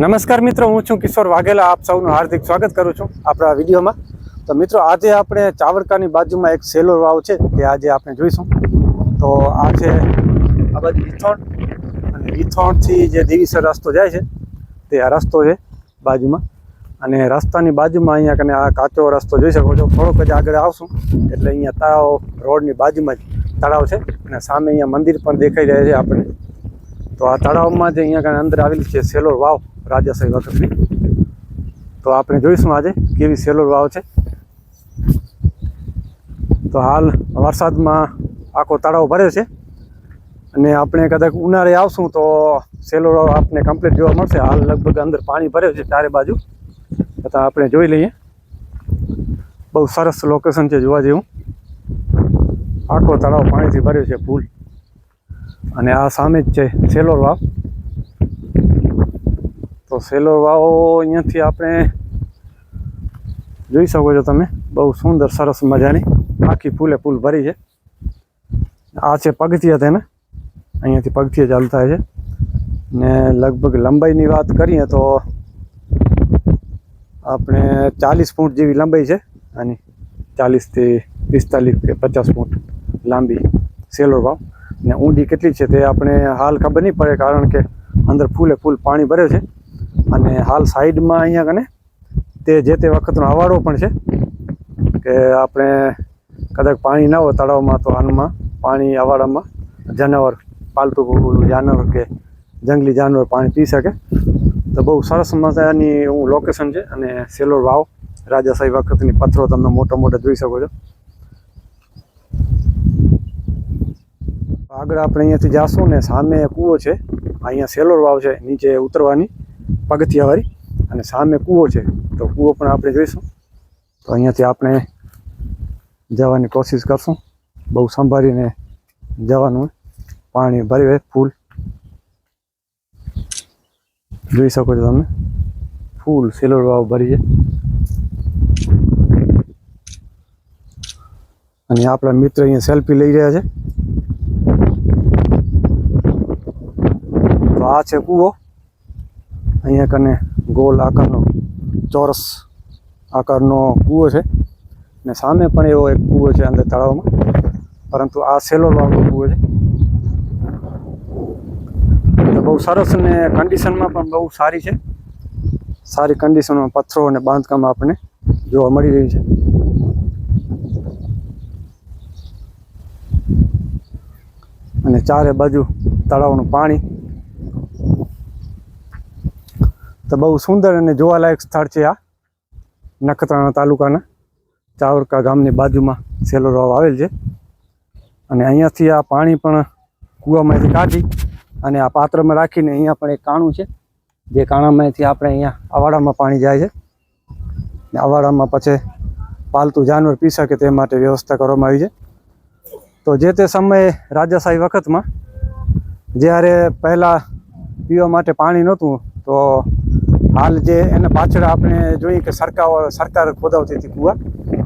નમસ્કાર મિત્રો, હું છું કિશોર વાઘેલા. આપ સૌનું હાર્દિક સ્વાગત કરું છું આપણા વિડીયોમાં. તો મિત્રો, આજે આપણે ચાવડકાની બાજુમાં એક સેલો વાવ છે, તે આજે આપણે જોઈશું. તો આ છે આ બાજુ વિથોણ અને વિથોણથી જે દેવીસર રસ્તો જાય છે, તે આ રસ્તો છે બાજુમાં. અને રસ્તાની બાજુમાં અહીંયા કને આ કાચો રસ્તો જોઈ શકો છો. થોડોક જ આગળ આવશું, એટલે અહીંયા તળાવ રોડની બાજુમાં જ તળાવ છે. અને સામે અહીંયા મંદિર પણ દેખાઈ રહ્યા છે આપણે તો આ તળાવમાં જે અહીંયા કને અંદર આવેલી છે સેલોર વાવ. રાજાશાહી વખતની તો આપણે જોઈશું આજે કેવી સેલોર વાવ છે. તો હાલ વરસાદમાં આખો તળાવ ભર્યો છે. અને આપણે કદાચ ઉનાળે આવશું તો સેલો આપને કમ્પ્લીટ જોવા મળશે. હાલ લગભગ અંદર પાણી ભર્યું છે ચારે બાજુ. છતાં આપણે જોઈ લઈએ. બહુ સરસ લોકેશન છે જોવા જેવું. આખો તળાવ પાણીથી ભર્યો છે ફૂલ અને આ સામે જ છે સેલો વાવ. તો સેલોર વાવ અહીંયાથી આપણે જોઈ શકો છો તમે. બહુ સુંદર, સરસ મજાની આખી ફૂલે ફૂલ ભરી છે. આ છે પગથિયા તેને અહીંયાથી પગથિયા ચાલુ થાય છે. ને લગભગ લંબાઈની વાત કરીએ તો આપણે ચાલીસ ફૂટ જેવી લંબાઈ છે આની ચાલીસથી પિસ્તાલીસ કે પચાસ ફૂટ લાંબી સેલોર વાવ. ને ઊંડી કેટલી છે તે આપણે હાલ ખબર નહીં પડે કારણ કે અંદર ફૂલે ફૂલ પાણી ભરે છે. અને હાલ સાઈડમાં અહીંયા કને, તે જે તે વખતનો અવાડો પણ છે, કે આપણે કદાચ પાણી ના હોય તળાવમાં, તો આનમાં પાણી અવાડામાં જાનવર, પાલતુ જાનવર કે જંગલી જાનવર પાણી પી શકે. તો બહુ સરસ મજાની હું લોકેશન છે અને સેલોર વાવ રાજાશાહી વખતની પથ્થરો તમે મોટા મોટા જોઈ શકો છો. આગળ આપણે અહીંયાથી જાશું ને સામે કૂવો છે, અહીંયા સેલોર વાવ છે, નીચે ઉતરવાની. પગથિયાવાળી અને સામે કૂવો છે. તો કૂવો પણ આપણે જોઈશું. તો અહીંયાથી આપણે જવાની કોશિશ કરશું. બહુ સંભાળીને જવાનું પાણી ભરી ફૂલ. જોઈ શકો છો તમે. ફૂલ સિલોડવાઓ ભરી છે. અને આપણા મિત્ર અહીંયા સેલ્ફી લઈ રહ્યા છે. તો આ છે કૂવો. અહીંયા કને ગોલ આકારનો, ચોરસ આકારનો કૂવો છે. ને સામે પણ એવો એક કૂવો છે અંદર તળાવમાં. પરંતુ આ સેલો વાળો કૂવો છે. તો બહુ સરસ ને કન્ડિશનમાં પણ બહુ સારી છે. સારી કન્ડિશનમાં પથ્થરો અને બાંધકામ આપણને જોવા મળી રહ્યું છે. અને ચારે બાજુ તળાવનું પાણી તો બહુ સુંદર અને જોવાલાયક સ્થળ છે આ. નખત્રાણા તાલુકાના ચાવરકા ગામની બાજુમાં સેલો વાવ આવેલ છે. અને અહીંયાથી આ પાણી પણ કૂવામાંથી કાઢી અને આ પાત્રમાં રાખીને અહીંયા પણ એક કાણું છે. જે કાણામાંથી આપણે અહીંયા અવાડામાં પાણી જાય છે. અવાડામાં પછી પાલતુ જાનવર પી શકે તે માટે વ્યવસ્થા કરવામાં આવી છે. તો જે તે સમયે રાજાશાહી વખતમાં જ્યારે પહેલાં પીવા માટે પાણી નહોતું, તો હાલ જે એને પાછળ આપણે જોઈએ કે સરકાર સરકાર ખોદાવતી હતી કૂવા.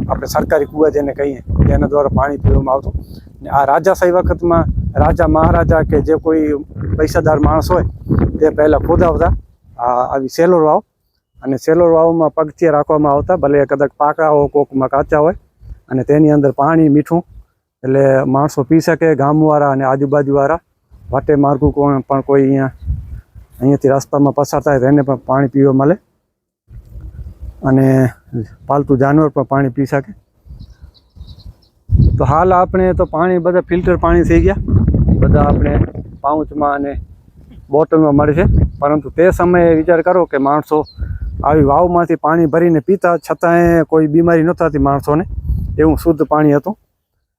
આપણે સરકારી કૂવા જેને કહીએ તેના દ્વારા પાણી પીવામાં આવતું. ને આ રાજાશાહી વખતમાં રાજા મહારાજા કે જે કોઈ પૈસાદાર માણસ હોય, તે પહેલાં ખોદાવતા. આવી સેલોર વાવ. અને સેલોર વાવમાં પગથિયા રાખવામાં આવતા, ભલે કદાચ પાકા હોય કોકમાં કાચા હોય. અને તેની અંદર પાણી, મીઠું, એટલે માણસો પી શકે, ગામવાળા અને આજુબાજુવાળા. વાટે માર્ગું કોણ પણ કોઈ અહીંયા અહીંયાથી રસ્તામાં પસાર થાય તો એને પણ પાણી પીવા મળે. અને પાલતુ જાનવર પણ પાણી પી શકે. તો હાલ આપણે તો પાણી, બધા ફિલ્ટર પાણી થઈ ગયા. બધા આપણે પાઉચમાં અને બોટલમાં મળે છે. પરંતુ તે સમયે વિચાર કરો કે માણસો આવી વાવમાંથી પાણી ભરીને પીતા છતાંય કોઈ બીમારી ન થતી માણસોને. એવું શુદ્ધ પાણી હતું.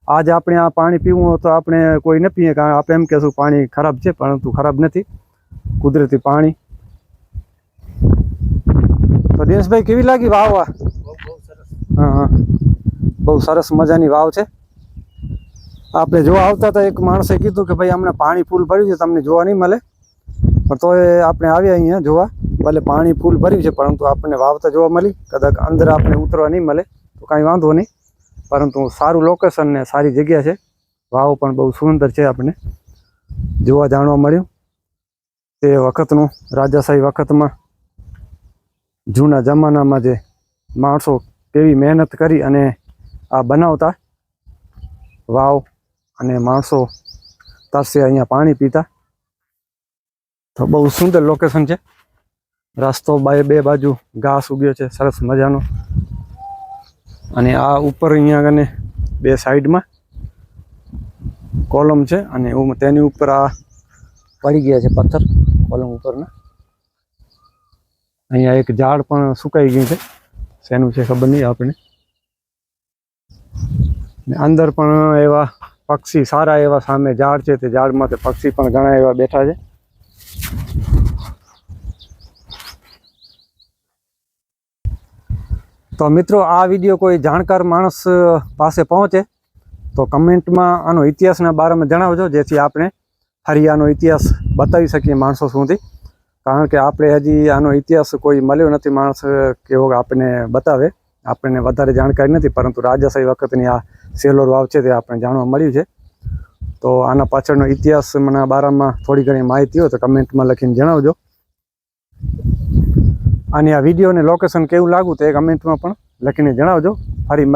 આજ આપણે આ પાણી પીવું તો આપણે કોઈ ન પીએ, કારણ આપણે એમ કહેશું પાણી ખરાબ છે, પરંતુ ખરાબ નથી. કુદરતી પાણી. તો દિનેશભાઈ, કેવી લાગી વાવ હા બહુ સરસ મજાની વાવ છે. આપણે જોવા આવતા હતા, એક માણસે કીધું કે ભાઈ અમને પાણી ફૂલ ભર્યું છે, તમને જોવા નહીં મળે. પણ તોય આપણે આવ્યા અહીંયા જોવા. ભલે પાણી ફૂલ ભર્યું છે, પરંતુ આપણને વાવતા જોવા મળી. કદાચ અંદર આપણે ઉતરવા નહીં મળે, તો કાંઈ વાંધો નહીં. પરંતુ સારું લોકેશન ને સારી જગ્યા છે. વાવ પણ બહુ સુંદર છે આપણને. જોવા જાણવા મળ્યું. તે વખતનું રાજાશાહી વખતમાં જૂના જમાનામાં જે માણસો કેવી મહેનત કરી અને આ બનાવતા વાવ અને માણસો તરસે અહીંયા પાણી પીતા. તો બહુ સુંદર લોકેશન છે. રસ્તો બાય બે બાજુ ઘાસ ઉગ્યો છે, સરસ મજાનો. અને આ ઉપર અહીંયા આગળ બે સાઈડમાં કોલમ છે અને તેની ઉપર આ પડી ગયા છે પથ્થર. કોલમ ઉપરના. અહીંયા એક ઝાડ પણ સુકાઈ ગયું છે. શેનું છે ખબર નહીં આપણે અંદર પણ એવા પક્ષી, સારા એવા સામે ઝાડ છે. તે ઝાડમાં તે પક્ષી પણ ઘણા એવા બેઠા છે. તો મિત્રો, આ વીડિયો કોઈ જાણકાર માણસ પાસે પહોંચે તો કમેન્ટમાં આનો ઇતિહાસના બારામાં જણાવજો, જેથી આપણે ફરી આનો ઇતિહાસ બતાવી શકીએ માણસો સુધી. કારણ કે આપણે હજી આનો ઇતિહાસ કોઈ મળ્યો નથી માણસ કેવો આપણને બતાવે. આપણને વધારે જાણકારી નથી, પરંતુ રાજાશાહી વખતની આ સેલોર વાવ છે તે આપણે જાણવા મળ્યું છે. તો આના પાછળનો ઇતિહાસ મને બારામાં થોડી ઘણી માહિતી હોય તો કમેન્ટમાં લખીને જણાવજો. અને આ વિડીયોને લોકેશન કેવું લાગ્યું તે કમેન્ટમાં પણ લખીને જણાવજો. ફરી